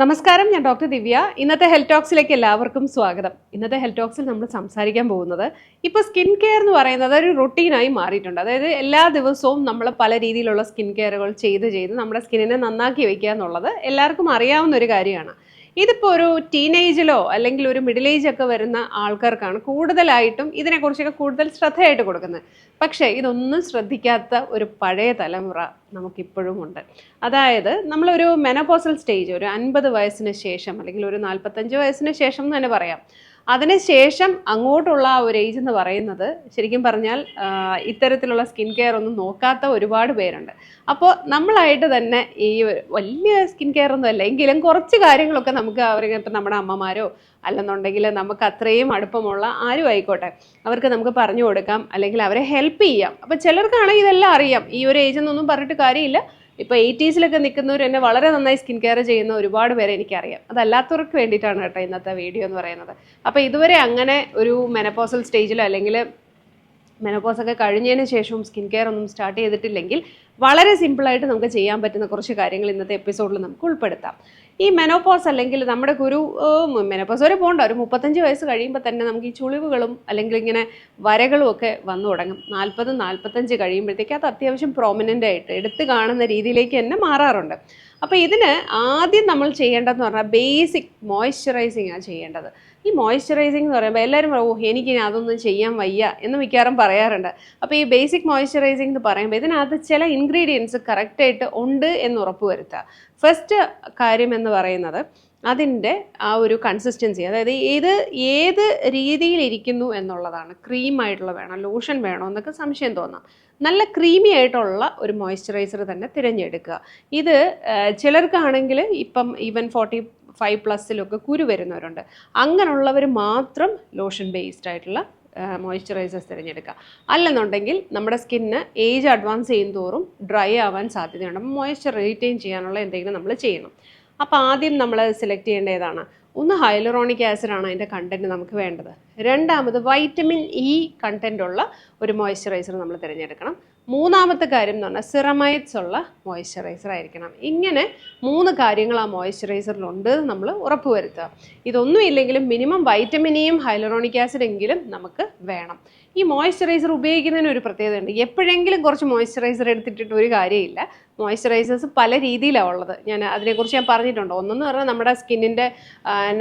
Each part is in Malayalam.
നമസ്കാരം ഞാൻ ഡോക്ടർ ദിവ്യ. ഇന്നത്തെ ഹെൽത്ത് ടോക്സിലേക്ക് എല്ലാവർക്കും സ്വാഗതം. ഇന്നത്തെ ഹെൽത്ത് ടോക്സിൽ നമ്മൾ സംസാരിക്കാൻ പോകുന്നത് ഇപ്പോൾ സ്കിൻ കെയർ എന്ന് പറയുന്നത് ഒരു റൊട്ടീനായി മാറിയിട്ടുണ്ട്. അതായത് എല്ലാ ദിവസവും നമ്മൾ പല രീതിയിലുള്ള സ്കിൻ കെയറുകൾ ചെയ്ത് ചെയ്ത് നമ്മുടെ സ്കിന്നിനെ നന്നാക്കി വയ്ക്കുക എന്നുള്ളത് എല്ലാവർക്കും അറിയാവുന്ന ഒരു കാര്യമാണ്. ഇതിപ്പോൾ ഒരു ടീനേജിലോ അല്ലെങ്കിൽ ഒരു മിഡിൽ ഏജ് ഒക്കെ വരുന്ന ആൾക്കാർക്കാണ് കൂടുതലായിട്ടും ഇതിനെക്കുറിച്ചൊക്കെ കൂടുതൽ ശ്രദ്ധയായിട്ട് കൊടുക്കുന്നത്. പക്ഷേ ഇതൊന്നും ശ്രദ്ധിക്കാത്ത ഒരു പഴയ തലമുറ നമുക്കിപ്പോഴും ഉണ്ട്. അതായത് നമ്മളൊരു മെനോപോസൽ സ്റ്റേജ് ഒരു അൻപത് വയസ്സിന് ശേഷം അല്ലെങ്കിൽ ഒരു നാൽപ്പത്തഞ്ച് വയസ്സിന് ശേഷം എന്ന് തന്നെ പറയാം. അതിനുശേഷം അങ്ങോട്ടുള്ള ഒരു ഏജ് എന്ന് പറയുന്നത് ശരിക്കും പറഞ്ഞാൽ ഇത്തരത്തിലുള്ള സ്കിൻ കെയർ ഒന്നും നോക്കാത്ത ഒരുപാട് പേരുണ്ട്. അപ്പോൾ നമ്മളായിട്ട് തന്നെ ഈ വലിയ സ്കിൻ കെയർ ഒന്നും അല്ല എങ്കിലും കുറച്ച് കാര്യങ്ങളൊക്കെ നമുക്ക് അവർക്ക് ഇപ്പം നമ്മുടെ അമ്മമാരോ അല്ലെന്നുണ്ടെങ്കിൽ നമുക്ക് അത്രയും അടുപ്പമുള്ള ആരും ആയിക്കോട്ടെ. അവർക്ക് നമുക്ക് പറഞ്ഞു കൊടുക്കാം അല്ലെങ്കിൽ അവരെ ഹെൽപ്പ് ചെയ്യാം. അപ്പം ചിലർക്കാണെങ്കിൽ ഇതെല്ലാം അറിയാം. ഈ ഒരു ഏജ് എന്നൊന്നും പറഞ്ഞിട്ട് കാര്യമില്ല. ഇപ്പോൾ എയ്റ്റീസിലൊക്കെ നിൽക്കുന്നവർ എന്നെ വളരെ നന്നായി സ്കിൻ കെയർ ചെയ്യുന്ന ഒരുപാട് പേരെ എനിക്കറിയാം. അതല്ലാത്തവർക്ക് വേണ്ടിയിട്ടാണ് കേട്ടോ ഇന്നത്തെ വീഡിയോ എന്ന് പറയുന്നത്. അപ്പോൾ ഇതുവരെ അങ്ങനെ ഒരു മെനപ്പോസൽ സ്റ്റേജിലോ അല്ലെങ്കിൽ മെനപ്പോസ് ഒക്കെ കഴിഞ്ഞതിന് ശേഷവും സ്കിൻ കെയർ ഒന്നും സ്റ്റാർട്ട് ചെയ്തിട്ടില്ലെങ്കിൽ വളരെ സിമ്പിളായിട്ട് നമുക്ക് ചെയ്യാൻ പറ്റുന്ന കുറച്ച് കാര്യങ്ങൾ ഇന്നത്തെ എപ്പിസോഡിൽ നമുക്ക് ഉൾപ്പെടുത്താം. ഈ മെനോപോസ് അല്ലെങ്കിൽ നമ്മുടെ ഒരു മെനോപോസ് വരെ പോകണ്ട. ഒരു മുപ്പത്തഞ്ച് വയസ്സ് കഴിയുമ്പോൾ തന്നെ നമുക്ക് ഈ ചുളിവുകളും അല്ലെങ്കിൽ ഇങ്ങനെ വരകളും ഒക്കെ വന്നു തുടങ്ങും. നാൽപ്പത് നാൽപ്പത്തഞ്ച് കഴിയുമ്പോഴത്തേക്ക് അത് അത്യാവശ്യം പ്രോമിനന്റ് ആയിട്ട് എടുത്തു കാണുന്ന രീതിയിലേക്ക് തന്നെ മാറാറുണ്ട്. അപ്പോൾ ഇതിന് ആദ്യം നമ്മൾ ചെയ്യേണ്ടതെന്ന് പറഞ്ഞാൽ ബേസിക് മോയ്സ്ചറൈസിങ് ആണ് ചെയ്യേണ്ടത്. ഈ മോയ്സ്ചറൈസിങ് എന്ന് പറയുമ്പോൾ എല്ലാവരും പറയും, ഓ എനിക്ക് ഇനി അതൊന്നും ചെയ്യാൻ വയ്യ എന്ന് മിക്കവാറും പറയാറുണ്ട്. അപ്പോൾ ഈ ബേസിക് മോയ്സ്ചറൈസിങ് എന്ന് പറയുമ്പോൾ ഇതിനകത്ത് ചില ഇൻഗ്രീഡിയൻസ് കറക്റ്റായിട്ട് ഉണ്ട് എന്ന് ഉറപ്പ് വരുത്തുക. ഫസ്റ്റ് കാര്യം എന്ന് പറയുന്നത് അതിന്റെ ആ ഒരു കൺസിസ്റ്റൻസി അതായത് ഏത് ഏത് രീതിയിലിരിക്കുന്നു എന്നുള്ളതാണ്. ക്രീം ആയിട്ടുള്ള വേണം ലോഷൻ വേണോ എന്നൊക്കെ സംശയം തോന്നാം. നല്ല ക്രീമി ആയിട്ടുള്ള ഒരു മോയ്സ്ചറൈസർ തന്നെ തിരഞ്ഞെടുക്കുക. ഇത് ചിലർക്കാണെങ്കിൽ ഇപ്പം ഈവൻ ഫോർട്ടി ഫൈവ് പ്ലസ്സിലൊക്കെ കുരു വരുന്നവരുണ്ട്. അങ്ങനെയുള്ളവർ മാത്രം ലോഷൻ ബേസ്ഡ് ആയിട്ടുള്ള മോയ്സ്ചറൈസേഴ്സ് തിരഞ്ഞെടുക്കുക. അല്ലെന്നുണ്ടെങ്കിൽ നമ്മുടെ സ്കിന്ന് ഏജ് അഡ്വാൻസ് ചെയ്യും തോറും ഡ്രൈ ആവാൻ സാധ്യതയുണ്ട്. മോയ്സ്ചർ റീറ്റെയിൻ ചെയ്യാനുള്ള എന്തെങ്കിലും നമ്മൾ ചെയ്യണം. അപ്പോൾ ആദ്യം നമ്മൾ സെലക്ട് ചെയ്യേണ്ട ഏതാണ് ഒന്ന് ഹൈലറോണിക് ആസിഡ് ആണ് അതിന്റെ കണ്ടന്റ് നമുക്ക് വേണ്ടത്. രണ്ടാമത് വൈറ്റമിൻ ഇ കണ്ടന്റ് ഉള്ള ഒരു മോയ്സ്ചറൈസർ നമ്മൾ തിരഞ്ഞെടുക്കണം. മൂന്നാമത്തെ കാര്യം എന്ന് പറഞ്ഞാൽ സിറമൈറ്റ്സ് ഉള്ള മോയ്സ്ചറൈസർ ആയിരിക്കണം. ഇങ്ങനെ മൂന്ന് കാര്യങ്ങൾ ആ മോയ്സ്ചറൈസറിലുണ്ട് നമ്മൾ ഉറപ്പുവരുത്തുക. ഇതൊന്നും ഇല്ലെങ്കിലും മിനിമം വൈറ്റമിനിയും ഹൈലറോണിക് ആസിഡ് എങ്കിലും നമുക്ക് വേണം. ഈ മോയ്സ്ചറൈസർ ഉപയോഗിക്കുന്നതിന് ഒരു പ്രത്യേകത ഉണ്ട് എപ്പോഴെങ്കിലും കുറച്ച് മോയ്സ്ചറൈസർ എടുത്തിട്ടിട്ട് ഒരു കാര്യമില്ല. മോയ്സ്ചറൈസേഴ്സ് പല രീതിയിലാണ് ഉള്ളത്. ഞാൻ അതിനെക്കുറിച്ച് ഞാൻ പറഞ്ഞിട്ടുണ്ട്. ഒന്നെന്ന് പറഞ്ഞാൽ നമ്മുടെ സ്കിന്നിന്റെ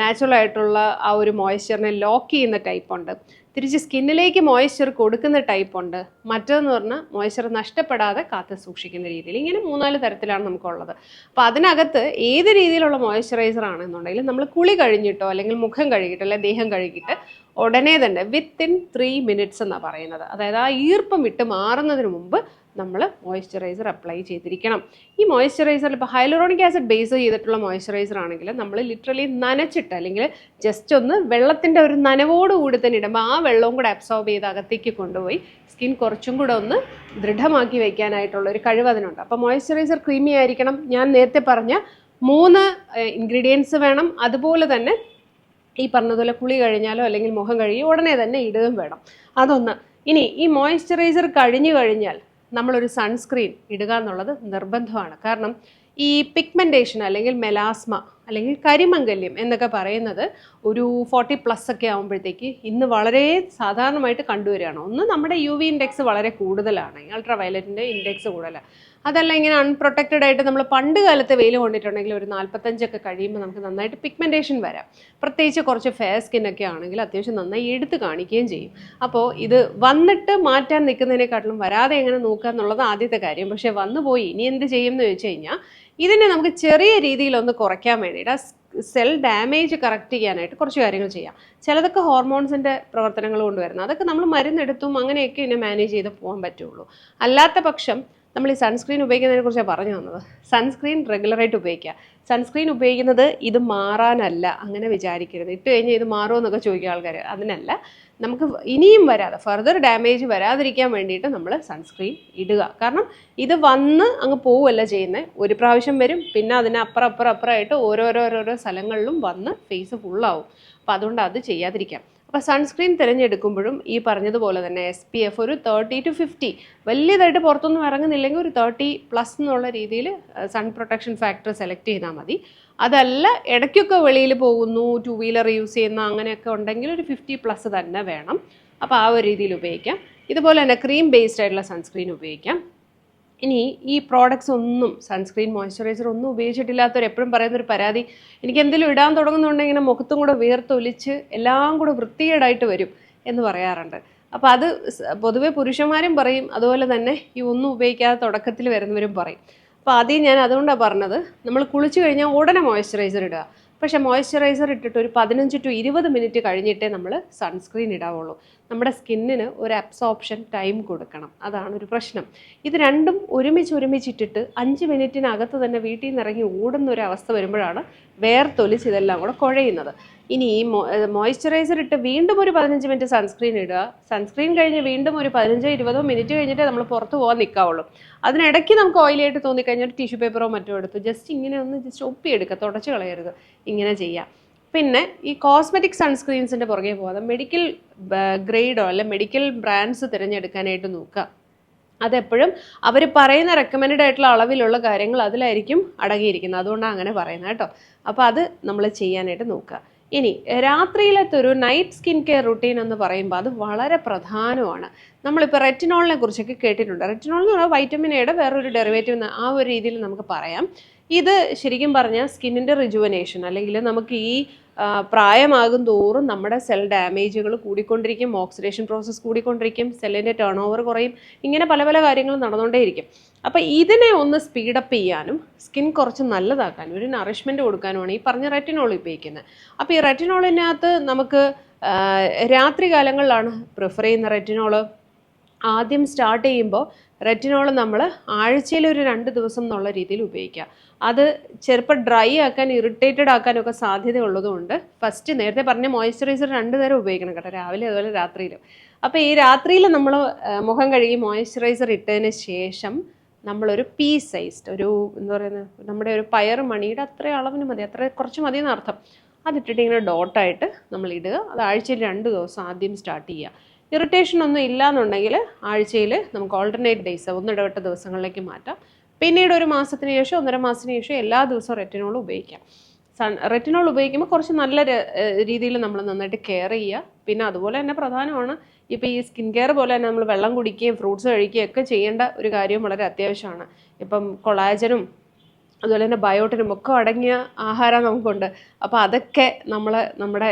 നാച്ചുറൽ ആയിട്ടുള്ള ആ ഒരു മോയ്സ്ചറിനെ ലോക്ക് ചെയ്യുന്ന ടൈപ്പ് ഉണ്ട്. തിരിച്ച് സ്കിന്നിലേക്ക് മോയ്സ്ചർ കൊടുക്കുന്ന ടൈപ്പ് ഉണ്ട്. മറ്റതെന്ന് പറഞ്ഞാൽ മോയ്സ്ചർ നഷ്ടപ്പെടാതെ കാത്തു സൂക്ഷിക്കുന്ന രീതിയിൽ. ഇങ്ങനെ മൂന്നാൽ തരത്തിലാണ് നമുക്കുള്ളത്. അപ്പോൾ അതിനകത്ത് ഏത് രീതിയിലുള്ള മോയ്സ്ചറൈസർ ആണെന്നുണ്ടെങ്കിൽ നമ്മൾ കുളി കഴിഞ്ഞിട്ടോ അല്ലെങ്കിൽ മുഖം കഴുകിയിട്ടോ അല്ലെങ്കിൽ ദേഹം കഴുകിയിട്ട് ഉടനെ തന്നെ വിത്തിൻ ത്രീ മിനിറ്റ്സ് എന്നാണ് പറയുന്നത്. അതായത് ആ ഈർപ്പം വിട്ട് മാറുന്നതിന് മുമ്പ് നമ്മൾ മോയ്സ്ചറൈസർ അപ്ലൈ ചെയ്തിരിക്കണം. ഈ മോയ്സ്ചറൈസർ ഇപ്പോൾ ഹൈലറോണിക് ആസിഡ് ബേസ് ചെയ്തിട്ടുള്ള മോയ്സ്ചറൈസർ ആണെങ്കിൽ നമ്മൾ ലിറ്ററലി നനച്ചിട്ട് അല്ലെങ്കിൽ ജസ്റ്റ് ഒന്ന് വെള്ളത്തിന്റെ ഒരു നനവോട് കൂടി തന്നെ ഇടുമ്പോൾ ആ വെള്ളവും കൂടെ അബ്സോർബ് ചെയ്ത് അകത്തേക്ക് കൊണ്ടുപോയി സ്കിൻ കുറച്ചും കൂടെ ഒന്ന് ദൃഢമാക്കി വയ്ക്കാനായിട്ടുള്ള ഒരു കഴിവ് അതിനുണ്ട്. അപ്പോൾ മോയ്സ്ചറൈസർ ക്രീമി ആയിരിക്കണം. ഞാൻ നേരത്തെ പറഞ്ഞ മൂന്ന് ഇൻഗ്രീഡിയൻസ് വേണം. അതുപോലെ തന്നെ ഈ പറഞ്ഞതുപോലെ കുളി കഴിഞ്ഞാലോ അല്ലെങ്കിൽ മുഖം കഴുകി ഉടനെ തന്നെ ഇടുകയും വേണം. അതൊന്ന്. ഇനി ഈ മോയ്സ്ചറൈസർ കഴിഞ്ഞു കഴിഞ്ഞാൽ നമ്മളൊരു സൺസ്ക്രീൻ ഇടുക എന്നുള്ളത് നിർബന്ധമാണ്. കാരണം ഈ പിഗ്മെന്റേഷൻ അല്ലെങ്കിൽ മെലാസ്മ അല്ലെങ്കിൽ കരിമംഗല്യം എന്നൊക്കെ പറയുന്നത് ഒരു ഫോർട്ടി പ്ലസ് ഒക്കെ ആകുമ്പോഴത്തേക്ക് ഇന്ന് വളരെ സാധാരണമായിട്ട് കണ്ടുവരികയാണ്. ഒന്ന് നമ്മുടെ യു വി ഇൻഡെക്സ് വളരെ കൂടുതലാണ്. അൾട്രാ വയലറ്റിന്റെ ഇൻഡെക്സ് കൂടുതലാണ്. അതല്ല ഇങ്ങനെ അൺപ്രൊട്ടക്റ്റഡ് ആയിട്ട് നമ്മൾ പണ്ട് കാലത്ത് വെയിൽ കൊണ്ടിട്ടുണ്ടെങ്കിൽ ഒരു നാൽപ്പത്തഞ്ചൊക്കെ കഴിയുമ്പോൾ നമുക്ക് നന്നായിട്ട് പിഗ്മെന്റേഷൻ വരാം. പ്രത്യേകിച്ച് കുറച്ച് ഫെയർ സ്കിന്നൊക്കെ ആണെങ്കിൽ അത്യാവശ്യം നന്നായി എടുത്ത് കാണിക്കുകയും ചെയ്യും. അപ്പോൾ ഇത് വന്നിട്ട് മാറ്റാൻ നിൽക്കുന്നതിനെക്കാട്ടിലും വരാതെ എങ്ങനെ നോക്കുക എന്നുള്ളത് ആദ്യത്തെ കാര്യം. പക്ഷേ വന്നു പോയി ഇനി എന്ത് ചെയ്യുമെന്ന് ചോദിച്ചു കഴിഞ്ഞാൽ ഇതിനെ നമുക്ക് ചെറിയ രീതിയിൽ ഒന്ന് കുറയ്ക്കാൻ വേണ്ടിയിട്ട് സെൽ ഡാമേജ് കറക്റ്റ് ചെയ്യാനായിട്ട് കുറച്ച് കാര്യങ്ങൾ ചെയ്യാം. ചിലതൊക്കെ ഹോർമോൺസിന്റെ പ്രവർത്തനങ്ങൾ കൊണ്ടുവരുന്നത് അതൊക്കെ നമ്മൾ മരുന്നെടുത്തും അങ്ങനെയൊക്കെ ഇതിനെ മാനേജ് ചെയ്ത് പോകാൻ പറ്റുള്ളൂ. അല്ലാത്ത പക്ഷം നമ്മൾ ഈ സൺസ്ക്രീൻ ഉപയോഗിക്കുന്നതിനെ കുറിച്ചാണ് പറഞ്ഞു തന്നത് സൺസ്ക്രീൻ റെഗുലറായിട്ട് ഉപയോഗിക്കുക. സൺസ്ക്രീൻ ഉപയോഗിക്കുന്നത് ഇത് മാറാനല്ല അങ്ങനെ വിചാരിക്കരുത്. ഇട്ട് കഴിഞ്ഞാൽ ഇത് മാറുമോ എന്നൊക്കെ ചോദിക്കുക ആൾക്കാർ അതിനല്ല. നമുക്ക് ഇനിയും വരാതെ ഫർദർ ഡാമേജ് വരാതിരിക്കാൻ വേണ്ടിയിട്ട് നമ്മൾ സൺസ്ക്രീൻ ഇടുക. കാരണം ഇത് വന്ന് അങ്ങ് പോവുമല്ല ചെയ്യുന്നത് ഒരു പ്രാവശ്യം വരും പിന്നെ അതിന് അപ്പുറം അപ്പുറം അപ്പുറമായിട്ട് ഓരോരോരോരോ സ്ഥലങ്ങളിലും വന്ന് ഫേസ് ഫുള്ളാവും അപ്പോൾ അതുകൊണ്ട് അത് ചെയ്യാതിരിക്കാം. അപ്പോൾ സൺസ്ക്രീൻ തിരഞ്ഞെടുക്കുമ്പോഴും ഈ പറഞ്ഞതുപോലെ തന്നെ എസ് പി എഫ് ഒരു തേർട്ടി ടു ഫിഫ്റ്റി വലിയതായിട്ട് പുറത്തൊന്നും ഇറങ്ങുന്നില്ലെങ്കിൽ ഒരു തേർട്ടി പ്ലസ് എന്നുള്ള രീതിയിൽ സൺ പ്രൊട്ടക്ഷൻ ഫാക്ടർ സെലക്ട് ചെയ്താൽ മതി. അതല്ല ഇടയ്ക്കൊക്കെ വെളിയിൽ പോകുന്നു ടു വീലർ യൂസ് ചെയ്യുന്ന അങ്ങനെയൊക്കെ ഉണ്ടെങ്കിൽ ഒരു ഫിഫ്റ്റി പ്ലസ് തന്നെ വേണം. അപ്പോൾ ആ ഒരു രീതിയിൽ ഉപയോഗിക്കാം. ഇതുപോലെ തന്നെ ക്രീം ബേസ്ഡ് ആയിട്ടുള്ള സൺസ്ക്രീൻ ഉപയോഗിക്കാം. ഇനി ഈ പ്രോഡക്ട്സ് ഒന്നും സൺസ്ക്രീൻ മോയ്സ്ചറൈസർ ഒന്നും ഉപയോഗിച്ചിട്ടില്ലാത്തവർ എപ്പോഴും പറയുന്നൊരു പരാതി എനിക്ക് എന്തെങ്കിലും ഇടാൻ തുടങ്ങുന്നുണ്ടെങ്കിൽ ഇങ്ങനെ മുഖത്തും കൂടെ വീർത്തൊലിച്ച് എല്ലാം കൂടെ വൃത്തികേടായിട്ട് വരും എന്ന് പറയാറുണ്ട്. അപ്പോൾ അത് പൊതുവേ പുരുഷന്മാരും പറയും അതുപോലെ തന്നെ ഈ ഒന്നും ഉപയോഗിക്കാതെ തുടക്കത്തിൽ വരുന്നവരും പറയും. അപ്പോൾ ആദ്യം ഞാൻ അതുകൊണ്ടാണ് പറഞ്ഞത് നമ്മൾ കുളിച്ചു കഴിഞ്ഞാൽ ഉടനെ മോയ്സ്ചറൈസർ ഇടുക. പക്ഷേ മോയ്സ്ചറൈസർ ഇട്ടിട്ട് ഒരു പതിനഞ്ച് ടു ഇരുപത് മിനിറ്റ് കഴിഞ്ഞിട്ടേ നമ്മൾ സൺസ്ക്രീൻ ഇടാവുള്ളൂ. നമ്മുടെ സ്കിന്നിന് ഒരു അബ്സോപ്ഷൻ ടൈം കൊടുക്കണം. അതാണ് ഒരു പ്രശ്നം. ഇത് രണ്ടും ഒരുമിച്ച് ഒരുമിച്ചിട്ടിട്ട് അഞ്ച് മിനിറ്റിനകത്ത് തന്നെ വീട്ടിൽ നിന്ന് ഇറങ്ങി ഓടുന്ന ഒരു അവസ്ഥ വരുമ്പോഴാണ് വേർത്തൊലിച്ച് ഇതെല്ലാം കൂടെ കുഴയുന്നത്. ഇനി ഈ മോയ്സ്ചറൈസർ ഇട്ട് വീണ്ടും ഒരു പതിനഞ്ച് മിനിറ്റ് സൺസ്ക്രീൻ ഇടുക. സൺസ്ക്രീൻ കഴിഞ്ഞ് വീണ്ടും ഒരു പതിനഞ്ചോ ഇരുപതോ മിനിറ്റ് കഴിഞ്ഞിട്ടേ നമ്മൾ പുറത്ത് പോകാൻ നിൽക്കാവുള്ളൂ അതിനിടയ്ക്ക് നമുക്ക് ഓയിലായിട്ട് തോന്നിക്കഴിഞ്ഞാൽ ടിഷ്യൂ പേപ്പറോ മറ്റോ എടുത്ത് ജസ്റ്റ് ഇങ്ങനെ ഒന്ന് ജസ്റ്റ് ഒപ്പിയെടുക്കുക. തുടച്ച് കളയരുത്. ഇങ്ങനെ ചെയ്യാം. പിന്നെ ഈ കോസ്മെറ്റിക് സൺസ്ക്രീൻസിന്റെ പുറകെ പോകാതെ മെഡിക്കൽ ഗ്രേഡോ അല്ലെ മെഡിക്കൽ ബ്രാൻഡ്സ് തിരഞ്ഞെടുക്കാനായിട്ട് നോക്കുക. അതെപ്പോഴും അവർ പറയുന്ന റെക്കമെൻഡ് ആയിട്ടുള്ള അളവിലുള്ള കാര്യങ്ങൾ അതിലായിരിക്കും അടങ്ങിയിരിക്കുന്നത്. അതുകൊണ്ടാണ് അങ്ങനെ പറയുന്നത് കേട്ടോ. അപ്പോൾ അത് നമ്മൾ ചെയ്യാനായിട്ട് നോക്കുക. ഇനി രാത്രിയിലത്തെ ഒരു നൈറ്റ് സ്കിൻ കെയർ റുട്ടീൻ എന്ന് പറയുമ്പോൾ അത് വളരെ പ്രധാനമാണ്. നമ്മളിപ്പോൾ റെറ്റിനോളിനെ കുറിച്ചൊക്കെ കേട്ടിട്ടുണ്ട്. റെറ്റിനോൾ എന്ന് പറഞ്ഞാൽ വൈറ്റമിൻ എയുടെ വേറൊരു ഡെറിവേറ്റീവ് ആ ഒരു രീതിയിൽ നമുക്ക് പറയാം. ഇത് ശരിക്കും പറഞ്ഞാൽ സ്കിന്നിന്റെ റിജുവനേഷൻ അല്ലെങ്കിൽ നമുക്ക് ഈ പ്രായമാകും തോറും നമ്മുടെ സെൽ ഡാമേജുകൾ കൂടിക്കൊണ്ടിരിക്കും ഓക്സിഡേഷൻ പ്രോസസ്സ് കൂടിക്കൊണ്ടിരിക്കും സെല്ലിന്റെ ടേൺ ഓവർ കുറയും ഇങ്ങനെ പല പല കാര്യങ്ങളും നടന്നുകൊണ്ടേയിരിക്കും അപ്പോൾ ഇതിനെ ഒന്ന് സ്പീഡപ്പ് ചെയ്യാനും സ്കിൻ കുറച്ച് നല്ലതാക്കാനും ഒരു നറിഷ്മെന്റ് കൊടുക്കാനുമാണ് ഈ പറഞ്ഞ റെറ്റിനോൾ ഉപയോഗിക്കുന്നത്. അപ്പോൾ ഈ റെറ്റിനോളിനകത്ത് നമുക്ക് രാത്രി കാലങ്ങളിലാണ് പ്രിഫർ ചെയ്യുന്ന റെറ്റിനോൾ ആദ്യം സ്റ്റാർട്ട് ചെയ്യുമ്പോൾ റെറ്റിനോൾ നമ്മൾ ആഴ്ചയിൽ ഒരു രണ്ട് ദിവസം എന്നുള്ള രീതിയിൽ ഉപയോഗിക്കുക. അത് ചിലപ്പോൾ ഡ്രൈ ആക്കാൻ ഇറിറ്റേറ്റഡ് ആക്കാനൊക്കെ സാധ്യത ഉള്ളതുകൊണ്ട് ഫസ്റ്റ് നേരത്തെ പറഞ്ഞ മോയ്സ്ചറൈസർ രണ്ട് നേരം ഉപയോഗിക്കണം കേട്ടോ രാവിലെ അതുപോലെ രാത്രിയിലും. അപ്പോൾ ഈ രാത്രിയിൽ നമ്മൾ മുഖം കഴുകി മോയ്സ്ചറൈസർ ഇട്ടതിന് ശേഷം നമ്മളൊരു പീ സൈസ്ഡ് ഒരു എന്താ പറയുന്നത് നമ്മുടെ ഒരു പയർ മണിയുടെ അത്ര അളവിന് മതി അത്ര കുറച്ച് മതി എന്നർത്ഥം അതിട്ടിട്ട് ഇങ്ങനെ ഡോട്ടായിട്ട് നമ്മൾ ഇടുക. അത് ആഴ്ചയിൽ രണ്ട് ദിവസം ആദ്യം സ്റ്റാർട്ട് ചെയ്യുക. ഇറിറ്റേഷൻ ഒന്നും ഇല്ലാന്നുണ്ടെങ്കിൽ ആഴ്ചയിൽ നമുക്ക് ഓൾട്ടർനേറ്റ് ഡേയ്സ് ഒന്നിടവിട്ട ദിവസങ്ങളിലേക്ക് മാറ്റാം. പിന്നീട് ഒരു മാസത്തിന് ശേഷം ഒന്നര മാസത്തിന് ശേഷം എല്ലാ ദിവസവും റെറ്റിനോൾ ഉപയോഗിക്കാം. സൺ റെറ്റിനോൾ ഉപയോഗിക്കുമ്പോൾ കുറച്ച് നല്ല രീതിയിൽ നമ്മൾ നന്നായിട്ട് കെയർ ചെയ്യുക. പിന്നെ അതുപോലെ തന്നെ പ്രധാനമാണ് ഇപ്പോൾ ഈ സ്കിൻ കെയർ പോലെ തന്നെ നമ്മൾ വെള്ളം കുടിക്കുകയും ഫ്രൂട്ട്സ് കഴിക്കുകയും ഒക്കെ ചെയ്യേണ്ട ഒരു കാര്യം വളരെ അത്യാവശ്യമാണ്. ഇപ്പം കൊളാജനും അതുപോലെ തന്നെ ബയോട്ടിനും ഒക്കെ അടങ്ങിയ ആഹാരം നമുക്കുണ്ട്. അപ്പോൾ അതൊക്കെ നമ്മൾ നമ്മുടെ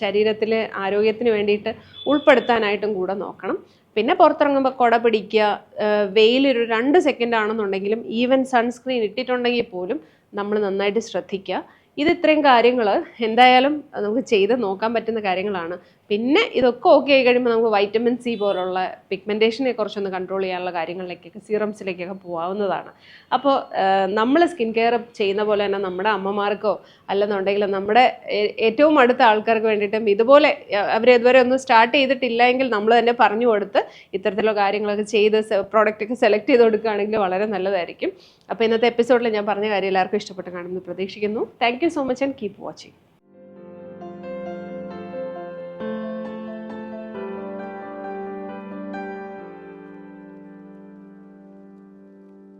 ശരീരത്തിലെ ആരോഗ്യത്തിന് വേണ്ടിയിട്ട് ഉൾപ്പെടുത്താനായിട്ടും കൂടെ നോക്കണം. പിന്നെ പുറത്തിറങ്ങുമ്പോൾ കുട പിടിക്കുക വെയിലൊരു രണ്ട് സെക്കൻഡ് ആണെന്നുണ്ടെങ്കിലും ഈവൻ സൺസ്ക്രീൻ ഇട്ടിട്ടുണ്ടെങ്കിൽ പോലും നമ്മൾ നന്നായിട്ട് ശ്രദ്ധിക്കുക ഇത് ഇത്രയും കാര്യങ്ങൾ എന്തായാലും നമുക്ക് ചെയ്ത് നോക്കാൻ പറ്റുന്ന കാര്യങ്ങളാണ്. പിന്നെ ഇതൊക്കെ ഓക്കെ ആയി കഴിയുമ്പോൾ നമുക്ക് വൈറ്റമിൻ സി പോലുള്ള പിഗ്മെന്റേഷനെ കുറച്ചൊന്ന് കൺട്രോൾ ചെയ്യാനുള്ള കാര്യങ്ങളിലേക്കൊക്കെ സീറംസിലേക്കൊക്കെ പോകാവുന്നതാണ് അപ്പോൾ നമ്മൾ സ്കിൻ കെയർ ചെയ്യുന്ന പോലെ തന്നെ നമ്മുടെ അമ്മമാർക്കോ അല്ലെന്നുണ്ടെങ്കിൽ നമ്മുടെ ഏറ്റവും അടുത്ത ആൾക്കാർക്ക് വേണ്ടിയിട്ടും ഇതുപോലെ അവർ ഇതുവരെ ഒന്നും സ്റ്റാർട്ട് ചെയ്തിട്ടില്ല എങ്കിൽ നമ്മൾ തന്നെ പറഞ്ഞു കൊടുത്ത് ഇത്തരത്തിലുള്ള കാര്യങ്ങളൊക്കെ ചെയ്ത് പ്രോഡക്റ്റൊക്കെ സെലക്ട് ചെയ്ത് കൊടുക്കുകയാണെങ്കിൽ വളരെ നല്ലതായിരിക്കും. അപ്പോൾ ഇന്നത്തെ എപ്പിസോഡിൽ ഞാൻ പറഞ്ഞ കാര്യം എല്ലാവർക്കും ഇഷ്ടപ്പെട്ട് കാണുമെന്ന് പ്രതീക്ഷിക്കുന്നു. Thank you so much and keep watching.